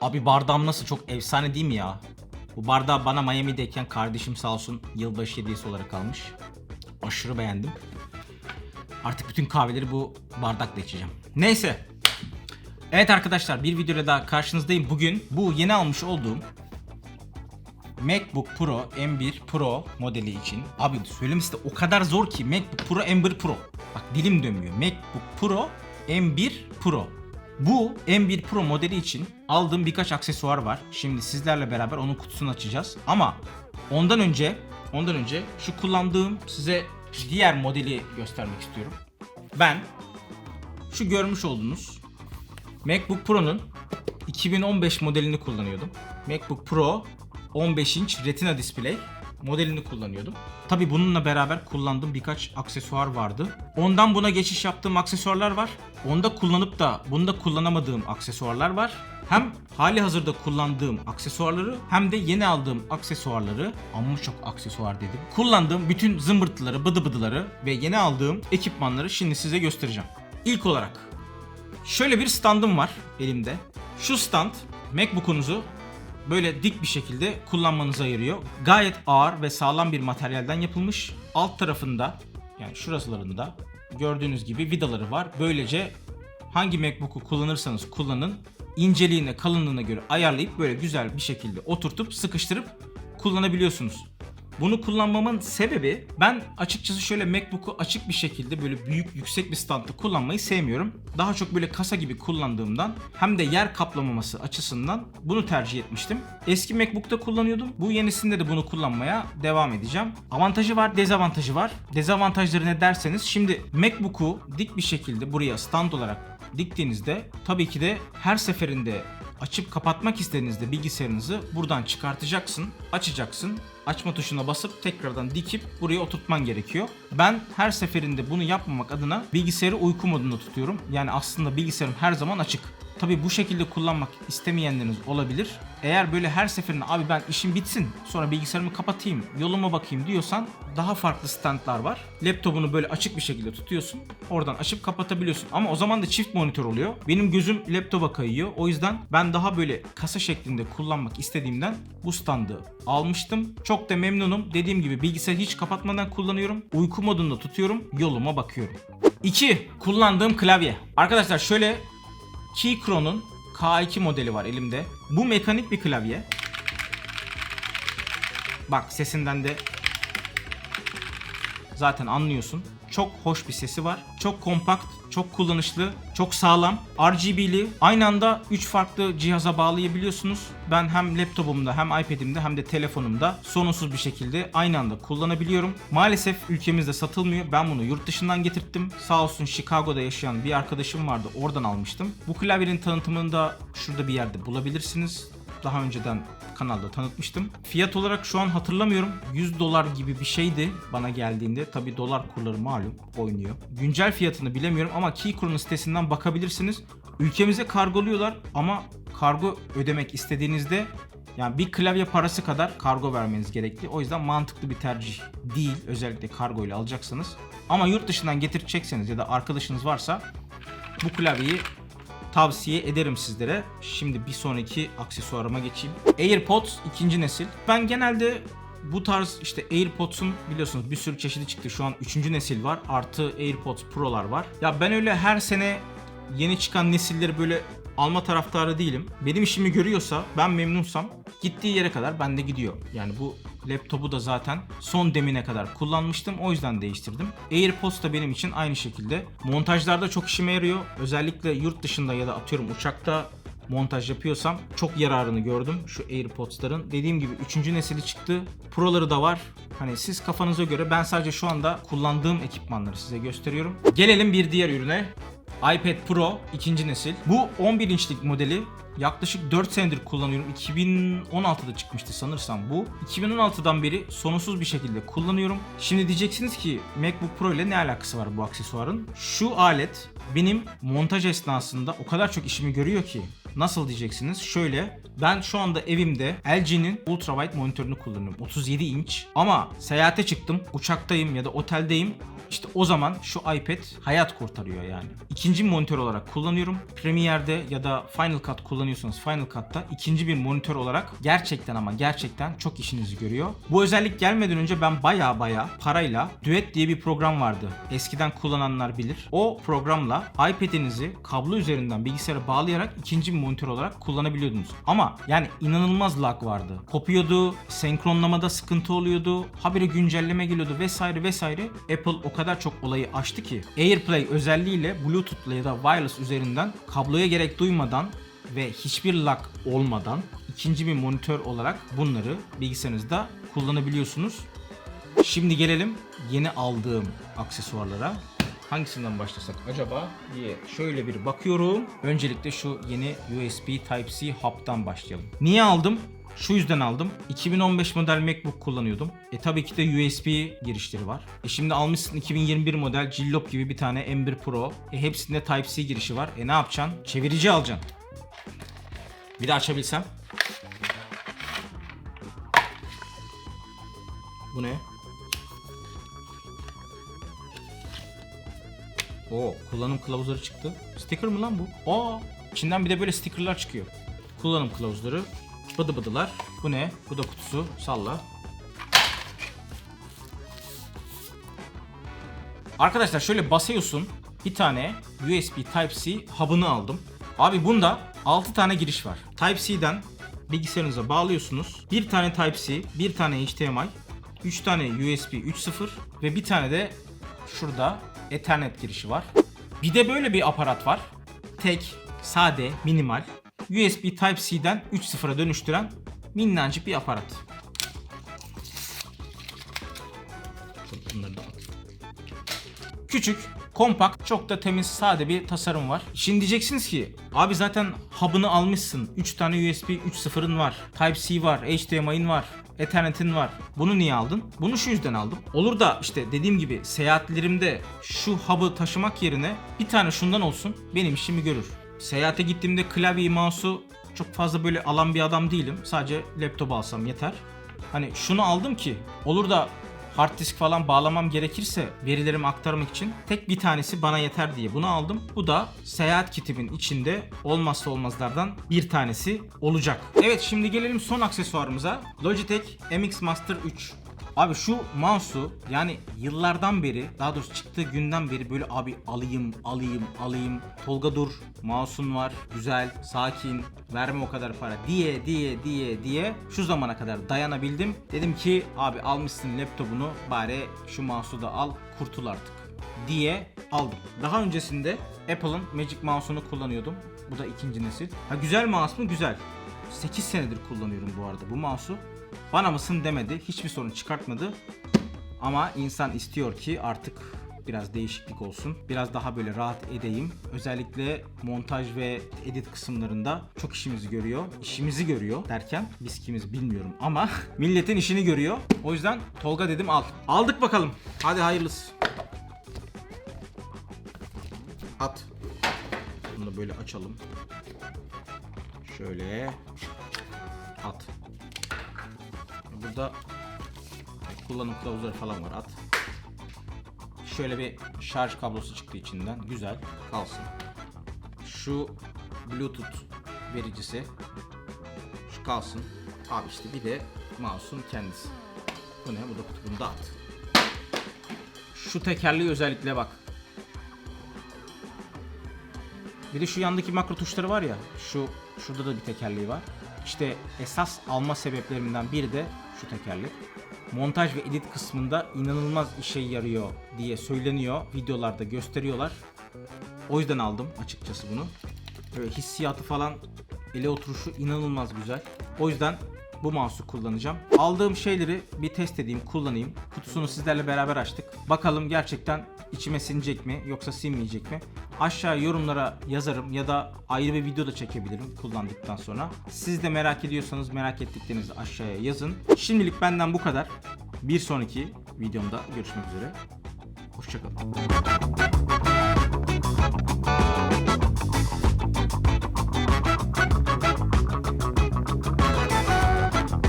Abi bardağım nasıl çok efsane değil mi ya? Bu bardağı bana Miami'deyken kardeşim sağ olsun yılbaşı hediyesi olarak almış. Aşırı beğendim. Artık bütün kahveleri bu bardakla içeceğim. Neyse. Evet arkadaşlar bir videoyla daha karşınızdayım. Bugün bu yeni almış olduğum MacBook Pro M1 Pro modeli için. Abi söylemesi de o kadar zor ki MacBook Pro M1 Pro. Bak dilim dönmüyor. MacBook Pro M1 Pro. Bu M1 Pro modeli için aldığım birkaç aksesuar var. Şimdi sizlerle beraber onun kutusunu açacağız. Ama ondan önce ondan önce şu kullandığım size diğer modeli göstermek istiyorum. Ben şu görmüş olduğunuz MacBook Pro'nun 2015 modelini kullanıyordum. MacBook Pro 15 inç Retina display modelini kullanıyordum. Tabi bununla beraber kullandığım birkaç aksesuar vardı. Ondan buna geçiş yaptığım aksesuarlar var. Onda kullanıp da bunda kullanamadığım aksesuarlar var. Hem hali hazırda kullandığım aksesuarları hem de yeni aldığım aksesuarları amma çok aksesuar dedim. Kullandığım bütün zımbırtıları, bıdı bıdıları ve yeni aldığım ekipmanları şimdi size göstereceğim. İlk olarak Şöyle bir standım var elimde. Şu stand MacBook'unuzu böyle dik bir şekilde kullanmanıza yarıyor. Gayet ağır ve sağlam bir materyalden yapılmış. Alt tarafında yani şurasılarında gördüğünüz gibi vidaları var. Böylece hangi MacBook'u kullanırsanız kullanın inceliğine kalınlığına göre ayarlayıp böyle güzel bir şekilde oturtup sıkıştırıp kullanabiliyorsunuz. Bunu kullanmamın sebebi ben açıkçası şöyle MacBook'u açık bir şekilde böyle büyük yüksek bir standta kullanmayı sevmiyorum. Daha çok böyle kasa gibi kullandığımdan hem de yer kaplamaması açısından bunu tercih etmiştim. Eski MacBook'ta kullanıyordum. Bu yenisinde de bunu kullanmaya devam edeceğim. Avantajı var, dezavantajı var. Dezavantajları ne derseniz şimdi MacBook'u dik bir şekilde buraya stand olarak diktiğinizde tabii ki de her seferinde açıp kapatmak istediğinizde bilgisayarınızı buradan çıkartacaksın, açacaksın. Açma tuşuna basıp tekrardan dikip buraya oturtman gerekiyor. Ben her seferinde bunu yapmamak adına bilgisayarı uyku modunda tutuyorum. Yani aslında bilgisayarım her zaman açık. Tabi bu şekilde kullanmak istemeyenleriniz olabilir. Eğer böyle her seferinde abi ben işim bitsin sonra bilgisayarımı kapatayım yoluma bakayım diyorsan daha farklı standlar var. Laptopunu böyle açık bir şekilde tutuyorsun. Oradan açıp kapatabiliyorsun. Ama o zaman da çift monitör oluyor. Benim gözüm laptopa kayıyor. O yüzden ben daha böyle kasa şeklinde kullanmak istediğimden bu standı almıştım. Çok da memnunum. Dediğim gibi bilgisayarı hiç kapatmadan kullanıyorum. Uyku modunda tutuyorum. Yoluma bakıyorum. 2. Kullandığım klavye. Arkadaşlar şöyle Keychron'un K2 modeli var elimde. Bu mekanik bir klavye. Bak sesinden de zaten anlıyorsun. Çok hoş bir sesi var. Çok kompakt, çok kullanışlı, çok sağlam. RGB'li. Aynı anda 3 farklı cihaza bağlayabiliyorsunuz. Ben hem laptopumda hem iPad'imde hem de telefonumda sorunsuz bir şekilde aynı anda kullanabiliyorum. Maalesef ülkemizde satılmıyor. Ben bunu yurt dışından getirttim. Sağ olsun Chicago'da yaşayan bir arkadaşım vardı. Oradan almıştım. Bu klavyenin tanıtımını da şurada bir yerde bulabilirsiniz. Daha önceden kanalda tanıtmıştım. Fiyat olarak şu an hatırlamıyorum. 100 dolar gibi bir şeydi bana geldiğinde. Tabi dolar kurları malum oynuyor. Güncel fiyatını bilemiyorum ama Keychron'un sitesinden bakabilirsiniz. Ülkemize kargoluyorlar ama kargo ödemek istediğinizde yani bir klavye parası kadar kargo vermeniz gerekli. O yüzden mantıklı bir tercih değil. Özellikle kargo ile alacaksanız. Ama yurt dışından getirecekseniz ya da arkadaşınız varsa bu klavyeyi tavsiye ederim sizlere. Şimdi bir sonraki aksesuarıma geçeyim. AirPods ikinci nesil. Ben genelde bu tarz işte AirPods'un biliyorsunuz bir sürü çeşidi çıktı. Şu an 3. nesil var. Artı AirPods Pro'lar var. Ya ben öyle her sene yeni çıkan nesilleri böyle alma taraftarı değilim. Benim işimi görüyorsa, ben memnunsam gittiği yere kadar bende gidiyor. Yani bu laptopu da zaten son demine kadar kullanmıştım. O yüzden değiştirdim. AirPods da benim için aynı şekilde. Montajlarda çok işime yarıyor. Özellikle yurt dışında ya da atıyorum uçakta montaj yapıyorsam çok yararını gördüm şu AirPods'ların. Dediğim gibi 3. nesili çıktı. Pro'ları da var. Hani siz kafanıza göre ben sadece şu anda kullandığım ekipmanları size gösteriyorum. Gelelim bir diğer ürüne. iPad Pro 2. nesil. Bu 11 inçlik modeli. Yaklaşık 4 senedir kullanıyorum. 2016'da çıkmıştı sanırsam bu. 2016'dan beri sorunsuz bir şekilde kullanıyorum. Şimdi diyeceksiniz ki MacBook Pro ile ne alakası var bu aksesuarın? Şu alet benim montaj esnasında o kadar çok işimi görüyor ki Nasıl diyeceksiniz? Şöyle ben şu anda evimde LG'nin ultrawide monitörünü kullanıyorum. 37 inç. Ama seyahate çıktım. Uçaktayım ya da oteldeyim. İşte o zaman şu iPad hayat kurtarıyor yani. İkinci monitör olarak kullanıyorum. Premiere'de ya da Final Cut kullanıyorsanız Final Cut'ta ikinci bir monitör olarak gerçekten ama gerçekten çok işinizi görüyor. Bu özellik gelmeden önce ben baya baya parayla Duet diye bir program vardı. Eskiden kullananlar bilir. O programla iPad'inizi kablo üzerinden bilgisayara bağlayarak ikinci bir monitör olarak kullanabiliyordunuz. Ama yani inanılmaz lag vardı. Kopuyordu, senkronlamada sıkıntı oluyordu, habire güncelleme geliyordu vesaire vesaire. Apple o kadar çok olayı açtı ki AirPlay özelliğiyle Bluetooth'la ya da wireless üzerinden kabloya gerek duymadan ve hiçbir lag olmadan ikinci bir monitör olarak bunları bilgisayarınızda kullanabiliyorsunuz. Şimdi gelelim yeni aldığım aksesuarlara. Hangisinden başlasak acaba diye şöyle bir bakıyorum. Öncelikle şu yeni USB Type-C hub'tan başlayalım. Niye aldım? Şu yüzden aldım. 2015 model MacBook kullanıyordum. E tabii ki de USB girişleri var. E şimdi almışsın 2021 model Cillop gibi bir tane M1 Pro. E hepsinde Type-C girişi var. E ne yapacaksın? Çevirici alacaksın. Bir de açabilsem. Bu ne? Oo, kullanım kılavuzları çıktı. Sticker mı lan bu? Aa, içinden bir de böyle stickerlar çıkıyor. Kullanım kılavuzları, bıdı bıdılar. Bu ne? Bu da kutusu. Salla. Arkadaşlar şöyle basıyorsun. Bir tane USB Type-C hub'ını aldım. Abi bunda 6 tane giriş var. Type-C'den bilgisayarınıza bağlıyorsunuz. Bir tane Type-C, bir tane HDMI, 3 tane USB 3.0 ve bir tane de şurada Ethernet girişi var. Bir de böyle bir aparat var. Tek, sade, minimal. USB Type-C'den 3.0'a dönüştüren minnacık bir aparat. Küçük, kompakt, çok da temiz, sade bir tasarım var. Şimdi diyeceksiniz ki abi zaten hub'ını almışsın. 3 tane USB 3.0'ın var. Type-C var, HDMI'in var. Ethernet'in var. Bunu niye aldın? Bunu şu yüzden aldım. Olur da işte dediğim gibi seyahatlerimde şu hub'ı taşımak yerine bir tane şundan olsun benim işimi görür. Seyahate gittiğimde klavyeyi, mouse'u çok fazla böyle alan bir adam değilim. Sadece laptop alsam yeter. Hani şunu aldım ki olur da hard disk falan bağlamam gerekirse verilerimi aktarmak için tek bir tanesi bana yeter diye bunu aldım. Bu da seyahat kitimin içinde olmazsa olmazlardan bir tanesi olacak. Evet şimdi gelelim son aksesuarımıza. Logitech MX Master 3. Abi şu mouse'u yani yıllardan beri daha doğrusu çıktığı günden beri böyle abi alayım alayım alayım Tolga dur mouse'un var güzel sakin verme o kadar para diye diye diye diye şu zamana kadar dayanabildim. Dedim ki abi almışsın laptopunu bari şu mouse'u da al kurtul artık diye aldım. Daha öncesinde Apple'ın Magic Mouse'unu kullanıyordum. Bu da ikinci nesil. Ha güzel mouse mu? Güzel. 8 senedir kullanıyorum bu arada bu mouse'u. Bana mısın demedi. Hiçbir sorun çıkartmadı. Ama insan istiyor ki artık biraz değişiklik olsun. Biraz daha böyle rahat edeyim. Özellikle montaj ve edit kısımlarında çok işimizi görüyor. İşimizi görüyor derken biz kimiz bilmiyorum ama milletin işini görüyor. O yüzden Tolga dedim al. Aldık bakalım. Hadi hayırlısı. At. Bunu da böyle açalım. Şöyle. At. Burada kullanım kılavuzları falan var. At. Şöyle bir şarj kablosu çıktı içinden. Güzel. Kalsın. Şu Bluetooth vericisi. Şu kalsın. Abi işte bir de mouse'un kendisi. Bu ne? Bu da kutu. Bunu da at. Şu tekerleği özellikle bak. Bir de şu yandaki makro tuşları var ya. Şu şurada da bir tekerleği var. İşte esas alma sebeplerimden biri de şu tekerlek. Montaj ve edit kısmında inanılmaz işe yarıyor diye söyleniyor. Videolarda gösteriyorlar. O yüzden aldım açıkçası bunu. Böyle hissiyatı falan ele oturuşu inanılmaz güzel. O yüzden bu mouse'u kullanacağım. Aldığım şeyleri bir test edeyim, kullanayım. Kutusunu sizlerle beraber açtık. Bakalım gerçekten içime sinecek mi yoksa sinmeyecek mi? Aşağı yorumlara yazarım ya da ayrı bir video da çekebilirim kullandıktan sonra. Siz de merak ediyorsanız merak ettiklerinizi aşağıya yazın. Şimdilik benden bu kadar. Bir sonraki videomda görüşmek üzere. Hoşçakalın.